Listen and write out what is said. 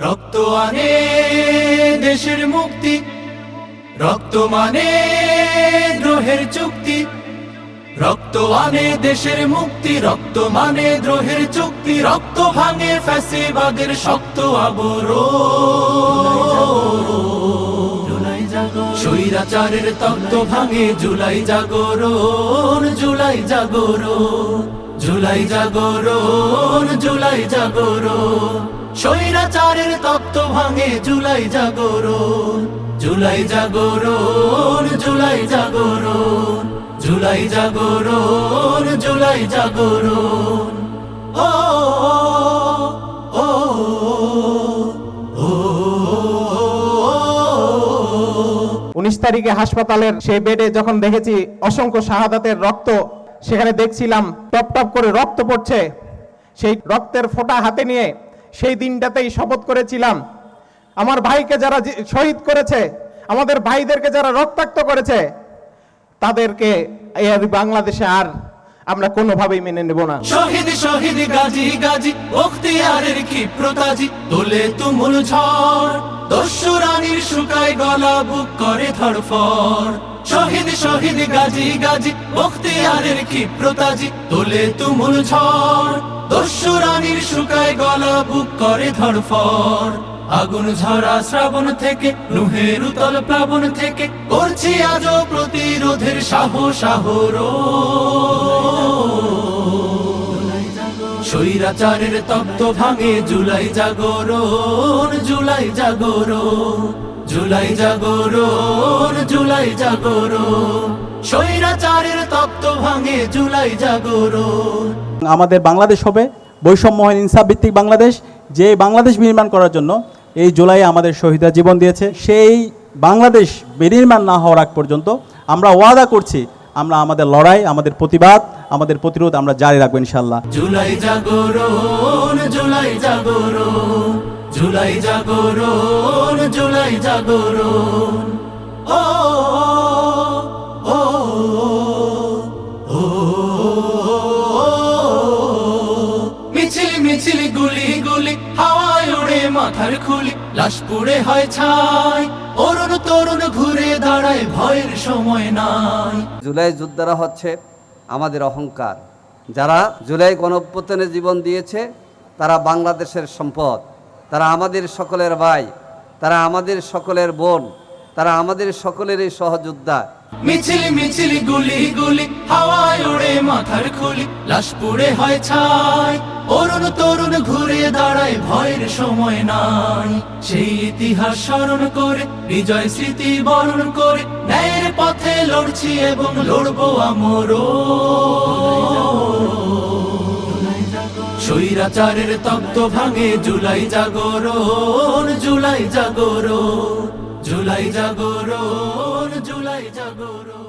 রক্ত আনে দেশের মুক্তি, রক্ত মানে দ্রোহের চুক্তি। রক্ত আনে দেশের মুক্তি, রক্ত মানে দ্রোহের চুক্তি। রক্ত ভাঙে ফ্যাসিবাদের শক্ত আবর স্বৈরাচারের তত্ত্ব ভাঙে জুলাই জাগরণ জুলাই জাগরণ। জুলাই জাগরণ জুলাই জাগরণ। স্বৈরাচারের তত্ত্ব ভাঙে জুলাই জাগরণ জুলাই জাগরণ জুলাই জাগরণ জুলাই জাগরণ জুলাই জাগরণ। ও ও। উনিশ তারিখে হাসপাতালের সেই বেডে যখন দেখেছি অসংখ্য শাহাদাতের রক্ত, সেখানে দেখছিলাম টপ টপ করে রক্ত পড়ছে। সেই রক্তের ফোঁটা হাতে নিয়ে সেই দিনটাতেই শপথ করেছিলাম। আমার ভাইকে যারা শহীদ করেছে, আমাদের ভাইদেরকে যারা রক্তাক্ত করেছে, তাদেরকে এই বাংলাদেশে আর আমরা কোনোভাবেই মেনে নেব না। শহীদ শহীদ গাজী গাজী ক্ষিপ্রতাজি তোলে তুমুল ঝড়। দস্যু রানীর শুকায় গলা বুক করে ধরফর শহীদ শহীদ গাজী গাজী ক্ষিপ্রতাজি তোলে তুমুল ঝড়। শুকায় গলা বুক করে ধরফর আগুন ঝরা শ্রাবণ থেকে, নুহের উতল প্লাবন থেকে, করছি আজও প্রতিরোধের সাহস আহরণ স্বৈরাচারের তত্ত্ব ভাঙে জুলাই জাগরণ জুলাই জাগরণ জুলাই জাগরণ জুলাই জাগরণ। স্বৈরাচারের তত্ত্ব ভাঙে জুলাই জাগরণ। আমাদের বাংলাদেশ হবে বৈষম্যহীন ইনসাফ ভিত্তিক বাংলাদেশ, যে বাংলাদেশ নির্মাণ করার জন্য এই জুলাই আমাদের শহীদরা জীবন দিয়েছে, সেই বাংলাদেশ বিনির্মাণ না হওয়ার আগ পর্যন্ত আমরা ওয়াদা করছি আমরা আমাদের লড়াই আমাদের প্রতিবাদ আমাদের প্রতিরোধ আমরা জারি রাখব ইনশাল্লাহ জুলাই জাগরণ জুলাই জাগরণ জুলাই জাগরণ জুলাই জাগরণ ও মিছিল মিছিল গুলি মাথার খুলি লাশ পুড়ে হয় ছাই। অরুণ তরুণ ঘুরে দাঁড়ায়, ভয়ের সময় নাই। জুলাই যোদ্ধারা হচ্ছে আমাদের অহংকার। যারা জুলাই গণঅভ্যুত্থানে জীবন দিয়েছে, তারা বাংলাদেশের সম্পদ। তারা আমাদের সকলের ভাই, তারা আমাদের সকলের বোন, তারা আমাদের সকলেরই সহযোদ্ধা। মিছিল মিছিল গুলি গুলি, হাওয়ায় উড়ে মাথার খুলি। লাশ পুড়ে হয় ছাই, অরুণ তরুণ ঘুরে দাঁড়ায়, ভয়ের সময় নাই। সেই ইতিহাস স্মরণ করে, বিজয় স্মৃতি বরণ করে, ন্যায়ের পথে লড়ছি এবং লড়বো আমরও। স্বৈরাচারের তপ্ত ভাঙে, জুলাই জাগরণ জুলাই জাগরণ জুলাই জাগরণ। জুলাই জাগরণ